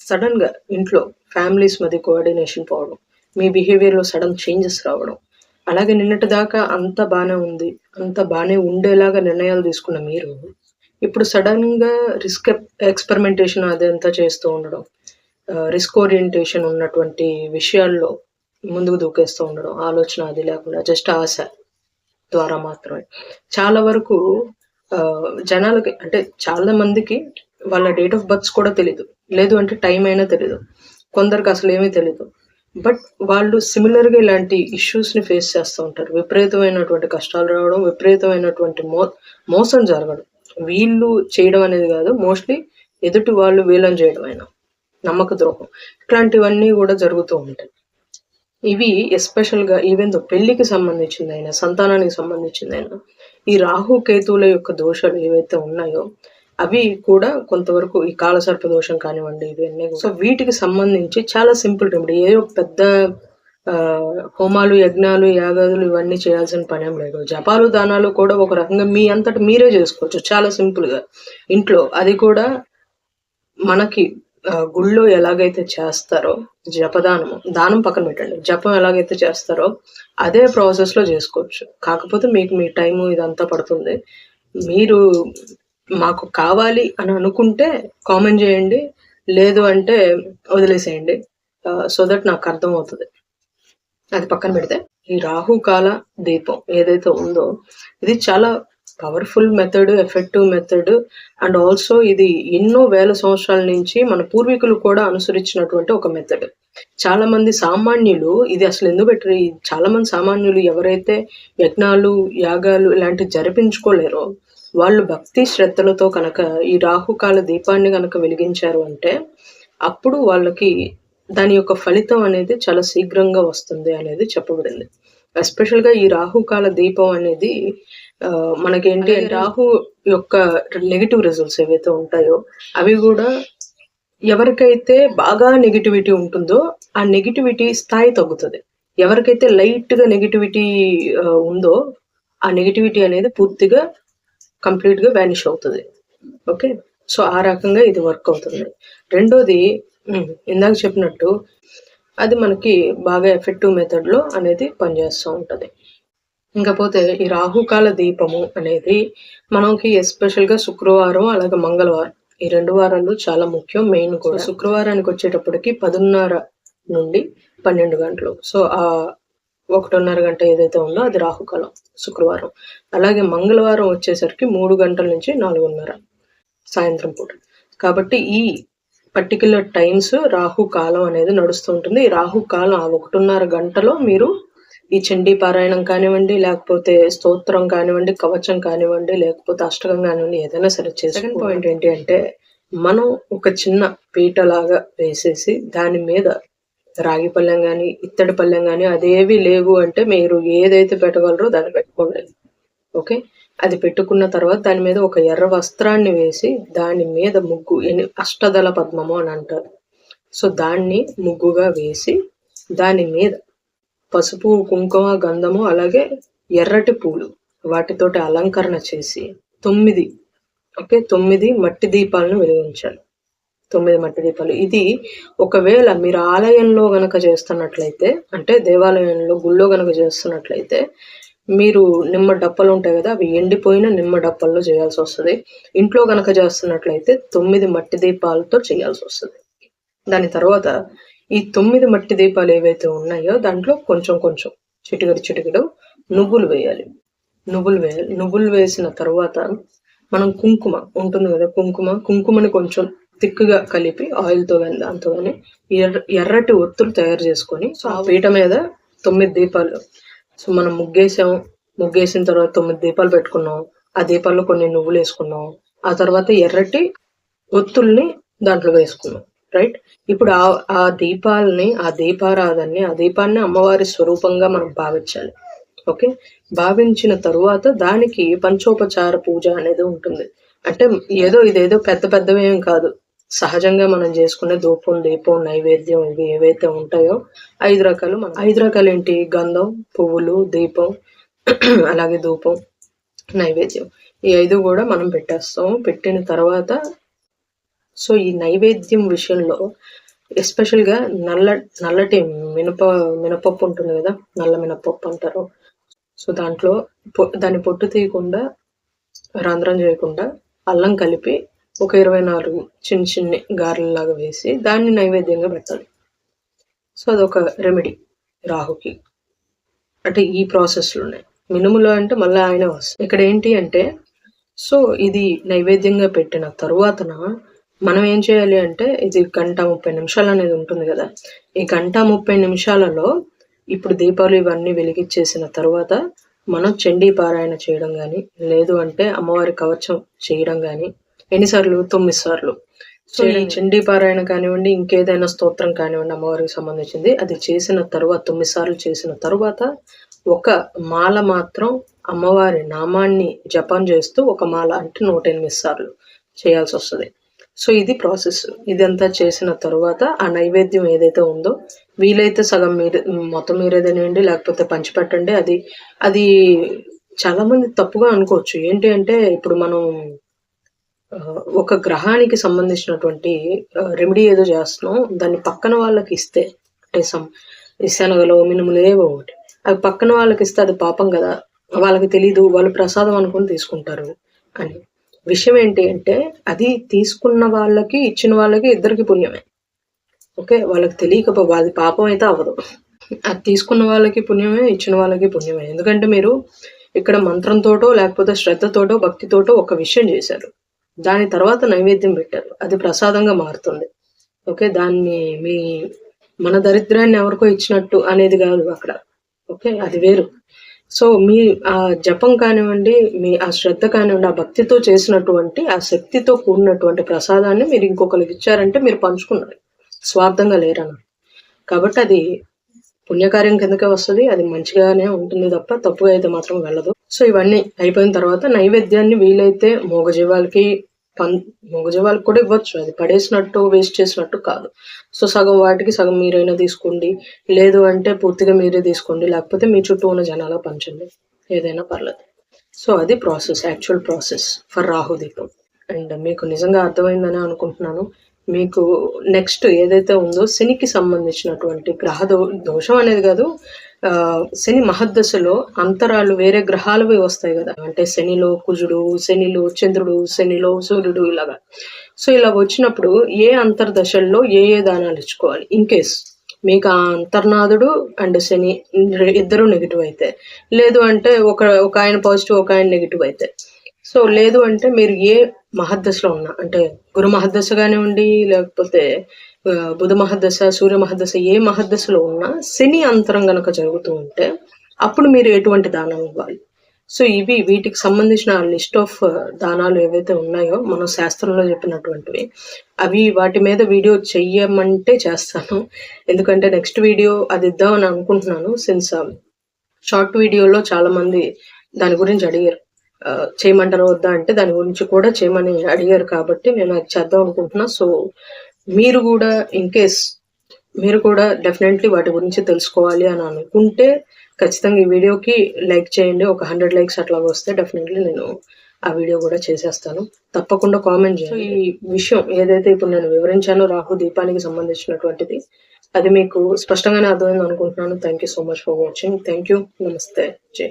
సడన్‌గా ఇంట్లో ఫ్యామిలీస్ మధ్య కోఆర్డినేషన్ పోవడం, మీ బిహేవియర్‌లో సడన్ చేంజెస్ రావడం, అలాగే నిన్నటి దాకా అంతా బాగానే ఉంది. అంతా బాగానే ఉండేలాగా నిర్ణయాలు తీసుకున్న మీరు, ఇప్పుడు సడన్‌గా రిస్క్ ఎక్స్‌పెరిమెంటేషన్ అదంతా చేస్తూ ఉండడం. రిస్క్ ఓరియంటేషన్ ఉన్నటువంటి విషయాల్లో ముందుకు దూకేస్తూ ఉండడం. ఆలోచన అది లేకుండా జస్ట్ ఆశ ద్వారా మాత్రమే. చాలా వరకు జనాలకి అంటే చాలా మందికి వాళ్ళ డేట్ ఆఫ్ బర్త్స్ కూడా తెలీదు. లేదు అంటే టైం అయినా తెలీదు. కొందరికి అసలేమీ తెలీదు. బట్ వాళ్ళు సిమిలర్‌గా ఇలాంటి ఇష్యూస్‌ని ఫేస్ చేస్తూ ఉంటారు. విపరీతమైనటువంటి కష్టాలు రావడం, విపరీతమైనటువంటి మో మోసం జరగడం. వీళ్ళు చేయడం అనేది కాదు మోస్ట్‌లీ ఎదుటి వాళ్ళు వీళ్ళని అయినా నమ్మక ద్రోహం. ఇట్లాంటివన్నీ కూడా జరుగుతూ ఉంటాయి. ఇవి ఎస్పెషల్‌గా ఈవెన్ పెళ్ళికి పెళ్ళికి సంబంధించిందైనా, సంతానానికి సంబంధించిందైనా, ఈ రాహు, కేతువుల యొక్క దోషాలు ఏవైతే ఉన్నాయో, అవి కూడా కొంతవరకు ఈ కాలసర్ప దోషం కానివ్వండి, ఇవన్నీ సో, వీటికి సంబంధించి చాలా సింపుల్ రెమెడీ. ఏదో పెద్ద హోమాలు, యజ్ఞాలు, యాగాదులు ఇవన్నీ చేయాల్సిన పనేం లేదు. జపాలు, దానాలు కూడా ఒక రకంగా మీ అంతటి మీరే చేసుకోవచ్చు చాలా సింపుల్‌గా ఇంట్లో. అది కూడా మనకి గుళ్ళో ఎలాగైతే చేస్తారో జపదానము, దానం పక్కన పెట్టండి. జపం ఎలాగైతే చేస్తారో అదే ప్రాసెస్‌లో చేసుకోవచ్చు కాకపోతే మీకు మీ టైము ఇదంతా పడుతుంది. మీరు మాకు కావాలి అని అనుకుంటే కామెంట్ చేయండి లేదు అంటే వదిలేసేయండి. సో దట్ నాకు అర్థమవుతది. అది పక్కన పెడితే, ఈ రాహుకాల దీపం ఏదైతే ఉందో, ఇది చాలా powerful method, effective method and also ఇది ఎన్నో వేల సంవత్సరాల నుంచి మన పూర్వీకులు కూడా అనుసరించినటువంటి ఒక మెథడ్. చాలా మంది సామాన్యులు ఇది అసలు ఎందుకు పెట్టరు? చాలా మంది సామాన్యులు ఎవరైతే యజ్ఞాలు, యాగాలు ఇలాంటివి జరిపించుకోలేరో, వాళ్ళు భక్తి శ్రద్ధలతో కనుక ఈ రాహుకాల దీపాన్ని కనుక వెలిగించారు అంటే, అప్పుడు వాళ్ళకి దాని యొక్క ఫలితం అనేది చాలా శీఘ్రంగా వస్తుంది అనేది చెప్పబడింది. ఎస్పెషల్‌గా ఈ రాహుకాల దీపం అనేది మనకేంటి రాహు యొక్క నెగెటివ్ రిజల్ట్స్ ఏవైతే ఉంటాయో, అవి గూడా ఎవరికైతే బాగా నెగటివిటీ ఉంటుందో, ఆ నెగటివిటీ స్థాయి తగ్గుతది. ఎవరికైతే లైట్‌గా నెగటివిటీ ఉందో, ఆ నెగటివిటీ అనేది పూర్తిగా కంప్లీట్‌గా వానిష్ అవుతది. ఓకే. సో, ఆ రకంగా ఇది వర్క్ అవుతుంది. రెండోది. ఇందాక చెప్పినట్టు అది మనకి బాగా ఎఫెక్టివ్ మెథడ్‌లో అనేది పనిచేస్తూ ఉంటది. ఇంకపోతే ఈ రాహుకాల దీపము అనేది మనకి ఎస్పెషల్‌గా శుక్రవారం, అలాగే మంగళవారం ఈ 2 వారాలు చాలా ముఖ్యం. మెయిన్ కూడా. శుక్రవారానికొచ్చేటప్పటికి 10:30 నుండి 12 గంటలు. సో, ఆహ్, 1:30 గంట ఏదైతే ఉందో అది రాహుకాలం శుక్రవారం. అలాగే మంగళవారం వచ్చేసరికి 3 గంటల నుంచి 4:30 సాయంత్రం పూట. కాబట్టి ఈ పర్టిక్యులర్ టైమ్స్ రాహుకాలం అనేది నడుస్తూ ఉంటుంది. ఈ రాహుకాలం ఆ 1:30 గంటలో మీరు ఈ చండీ పారాయణం కానివ్వండి, లేకపోతే స్తోత్రం కానివ్వండి, కవచం కానివ్వండి, లేకపోతే అష్టకం కానివ్వండి ఏదైనా సరే సెకండ్ పాయింట్ ఏంటి అంటే, మనం ఒక చిన్న పీటలాగా వేసేసి దాని మీద రాగి పళ్ళెం గాని, ఇత్తడి పళ్ళెం గాని అదేవి లేవు అంటే మీరు ఏదైతే పెట్టగలరో దాన్ని పెట్టుకోండి. ఓకే. అది పెట్టుకున్న తర్వాత దాని మీద ఒక ఎర్ర వస్త్రాన్ని వేసి, దాని మీద ముగ్గు ఎని అష్టదళ పద్మము అని అంటారు. సో, దాన్ని ముగ్గుగా వేసి, దాని మీద పసుపు, కుంకుమ, గంధము అలాగే ఎర్రటి పూలు వాటితోటి అలంకరణ చేసి తొమ్మిది ఓకే. తొమ్మిది మట్టి దీపాలను వెలిగించాలి. తొమ్మిది మట్టి దీపాలు. ఇది ఒకవేళ మీరు ఆలయంలో గనక చేస్తున్నట్లయితే, అంటే దేవాలయంలో, గుళ్ళో గనక చేస్తున్నట్లయితే, మీరు నిమ్మ డప్పలుంటాయి కదా అవి ఎండిపోయిన నిమ్మ డప్పల్లో వస్తుంది ఇంట్లో గనక చేస్తున్నట్లయితే తొమ్మిది మట్టి దీపాలతో చేయాల్సి వస్తుంది దాని తర్వాత ఈ తొమ్మిది మట్టి దీపాలు ఏవైతే ఉన్నాయో దాంట్లో కొంచెం కొంచెం చిటికడు చిటికడు నువ్వులు వేయాలి. నువ్వులు వేయాలి. నువ్వులు వేసిన తర్వాత మనం కుంకుమ ఉంటుంది కదా కుంకుమ, కుంకుమని కొంచెం థిక్‌గా కలిపి ఆయిల్‌తో కానీ దాంతో కానీ ఎర్ర ఎర్రటి ఒత్తులు తయారు చేసుకొని, సో, ఆ పీట మీద తొమ్మిది దీపాలు సో, మనం ముగ్గేసాం. ముగ్గేసిన తర్వాత తొమ్మిది దీపాలు పెట్టుకున్నాం. ఆ దీపాల్లో కొన్ని నువ్వులు వేసుకున్నాం ఆ తర్వాత ఎర్రటి ఒత్తుల్ని దాంట్లో వేసుకున్నాం. రైట్. ఇప్పుడు ఆ ఆ దీపాలని ఆ దీపారాధనని, ఆ దీపాన్ని అమ్మవారి స్వరూపంగా మనం భావించాలి. ఓకే. భావించిన తరువాత దానికి పంచోపచార పూజ అనేది ఉంటుంది. అంటే ఏదో ఇదేదో పెద్ద పెద్దవేం కాదు. సహజంగా మనం చేసుకునే ధూపం, దీపం, నైవేద్యం ఇవి ఏవైతే ఉంటాయో ఐదు రకాలు మనం 5 రకాలేంటి? గంధం, పువ్వులు, దీపం అలాగే ధూపం, నైవేద్యం. ఈ ఐదు కూడా మనం పెట్టేస్తాం. పెట్టిన తర్వాత సో ఈ నైవేద్యం విషయంలో ఎస్పెషల్గా నల్ల నల్లటి మినప మినపప్పు ఉంటుంది కదా నల్ల మినపప్పు అంటారు. సో దాంట్లో దాన్ని పొట్టు తీయకుండా రంధ్రం చేయకుండా అల్లం కలిపి ఒక ఇరవై నాలుగు చిన్న చిన్న గారెలలాగా వేసి దాన్ని నైవేద్యంగా పెట్టాలి. సో అదొక రెమెడీ రాహుకి. అంటే ఈ ప్రాసెస్లోనే. మినుములో అంటే మళ్ళీ ఆయన వస్తుంది. ఇక్కడ ఏంటి అంటే సో ఇది నైవేద్యంగా పెట్టిన తరువాతన మనం ఏం చేయాలి అంటే ఇది గంట ముప్పై నిమిషాలు అనేది ఉంటుంది కదా. ఈ గంట ముప్పై నిమిషాలలో ఇప్పుడు దీపాలు ఇవన్నీ వెలిగించేసిన తర్వాత మనం చండీ పారాయణ చేయడం కానీ లేదు అంటే అమ్మవారి కవచం చేయడం కానీ ఎన్నిసార్లు? తొమ్మిది సార్లు. చండీ పారాయణ కానివ్వండి ఇంకేదైనా స్తోత్రం కానివ్వండి అమ్మవారికి సంబంధించింది అది చేసిన తరువాత తొమ్మిది సార్లు చేసిన తరువాత ఒక మాల మాత్రం అమ్మవారి నామాన్ని జపం చేస్తూ ఒక మాల అంటే నూట ఎనిమిది సార్లు చేయాల్సి వస్తుంది. సో ఇది ప్రాసెస్. ఇదంతా చేసిన తర్వాత ఆ నైవేద్యం ఏదైతే ఉందో వీలైతే సగం మీరు మొత్తం మీరే తినేయండి లేకపోతే పంచిపెట్టండి అది అది చాలామంది తప్పుగా అనుకోవచ్చు. ఏంటి అంటే ఇప్పుడు మనం ఒక గ్రహానికి సంబంధించినటువంటి రెమెడీ ఏదో చేస్తున్నాం. దాన్ని పక్కన వాళ్ళకి ఇస్తే అంటే సమ్ శనగలో మినుములు ఏవో ఒకటి అవి పక్కన వాళ్ళకి ఇస్తే అది పాపం కదా. వాళ్ళకి తెలీదు వాళ్ళు ప్రసాదం అనుకుని తీసుకుంటారు అని. విషయం ఏంటి అంటే అది తీసుకున్న వాళ్ళకి ఇచ్చిన వాళ్ళకి ఇద్దరికి పుణ్యమే. ఓకే? వాళ్ళకి తెలియకపో అది పాపం అయితే అవ్వదు. అది తీసుకున్న వాళ్ళకి పుణ్యమే ఇచ్చిన వాళ్ళకి పుణ్యమే. ఎందుకంటే మీరు ఇక్కడ మంత్రంతోటో లేకపోతే శ్రద్ధతోటో భక్తితోటో ఒక విషయం చేశారు. దాని తర్వాత నైవేద్యం పెట్టారు. అది ప్రసాదంగా మారుతుంది. ఓకే? దాన్ని మీ మన దరిద్రాన్ని ఎవరికో ఇచ్చినట్టు అనేది కాదు అక్కడ. ఓకే? అది వేరు. సో మీ ఆ జపం కానివ్వండి మీ ఆ శ్రద్ధ కానివ్వండి ఆ భక్తితో చేసినటువంటి ఆ శక్తితో కూడినటువంటి ప్రసాదాన్ని మీరు ఇంకొకరికి ఇచ్చారంటే మీరు పంచుకున్నారు. స్వార్థంగా లేరన్న. కాబట్టి అది పుణ్యకార్యం కిందకే వస్తుంది అది మంచిగానే ఉంటుంది తప్ప తప్పుగా అయితే మాత్రం వెళ్ళదు. సో ఇవన్నీ అయిపోయిన తర్వాత నైవేద్యాన్ని వీలైతే మూగజీవాలకి పం మూగజీవాలకు కూడా ఇవ్వచ్చు. అది పడేసినట్టు వేస్ట్ చేసినట్టు కాదు. సో సగం వాటికి సగం మీరైనా తీసుకోండి. లేదు అంటే పూర్తిగా మీరే తీసుకోండి. లేకపోతే మీ చుట్టూ ఉన్న జనాల పంచండి. ఏదైనా పర్లేదు. సో అది process actual process for Rahu దీపం. అండ్ మీకు నిజంగా అర్థమైందని అనుకుంటున్నాను. మీకు నెక్స్ట్ ఏదైతే ఉందో శనికి సంబంధించినటువంటి గ్రహ దో దోషం అనేది కాదు ఆ, శని మహద్దశలో అంతరాలు వేరే గ్రహాలవి వస్తాయి కదా. అంటే శనిలో కుజుడు శనిలో చంద్రుడు శనిలో సూర్యుడు ఇలాగా. సో ఇలా వచ్చినప్పుడు ఏ అంతర్దశల్లో ఏ ఏ దానాలు ఇచ్చుకోవాలి? ఇన్ కేస్ మీకు ఆ అంతర్నాథుడు అండ్ శని ఇద్దరు నెగిటివ్ అయితే లేదు అంటే ఒక ఒక ఆయన పాజిటివ్ ఒక ఆయన నెగిటివ్ అయితే. సో లేదు అంటే మీరు ఏ మహద్దశలో ఉన్నా అంటే గురు మహద్దశ కానివ్వండి లేకపోతే బుధ మహద్దశ సూర్య మహద్దశ ఏ మహద్దశలో ఉన్నా శని అంతరం గనక జరుగుతూ ఉంటే అప్పుడు మీరు ఎటువంటి దానం ఇవ్వాలి? సో ఇవి వీటికి సంబంధించిన లిస్ట్ ఆఫ్ దానాలు ఏవైతే ఉన్నాయో మనం శాస్త్రంలో చెప్పినటువంటివి అవి వాటి మీద వీడియో చెయ్యమంటే చేస్తాను. ఎందుకంటే నెక్స్ట్ వీడియో అది ఇద్దామని అనుకుంటున్నాను సిన్స్ షార్ట్ వీడియోలో చాలా మంది దాని గురించి అడిగారు. చేయమంటారా వద్దా అంటే దాని గురించి కూడా చేయమని అడిగారు కాబట్టి నేను అది చేద్దాం అనుకుంటున్నా. సో మీరు కూడా ఇన్ కేస్ మీరు కూడా డెఫినెట్లీ వాటి గురించి తెలుసుకోవాలి అని అనుకుంటే ఖచ్చితంగా ఈ వీడియోకి లైక్ చేయండి. ఒక హండ్రెడ్ లైక్స్ అట్లా వస్తే డెఫినెట్లీ నేను ఆ వీడియో కూడా చేసేస్తాను. తప్పకుండా కామెంట్ చేయండి. ఈ విషయం ఏదైతే ఇప్పుడు నేను వివరించానో రాహు దీపానికి సంబంధించినటువంటిది అది మీకు స్పష్టంగానే అర్థమైంది అనుకుంటున్నాను. Thank you so much for watching thank you నమస్తే జై.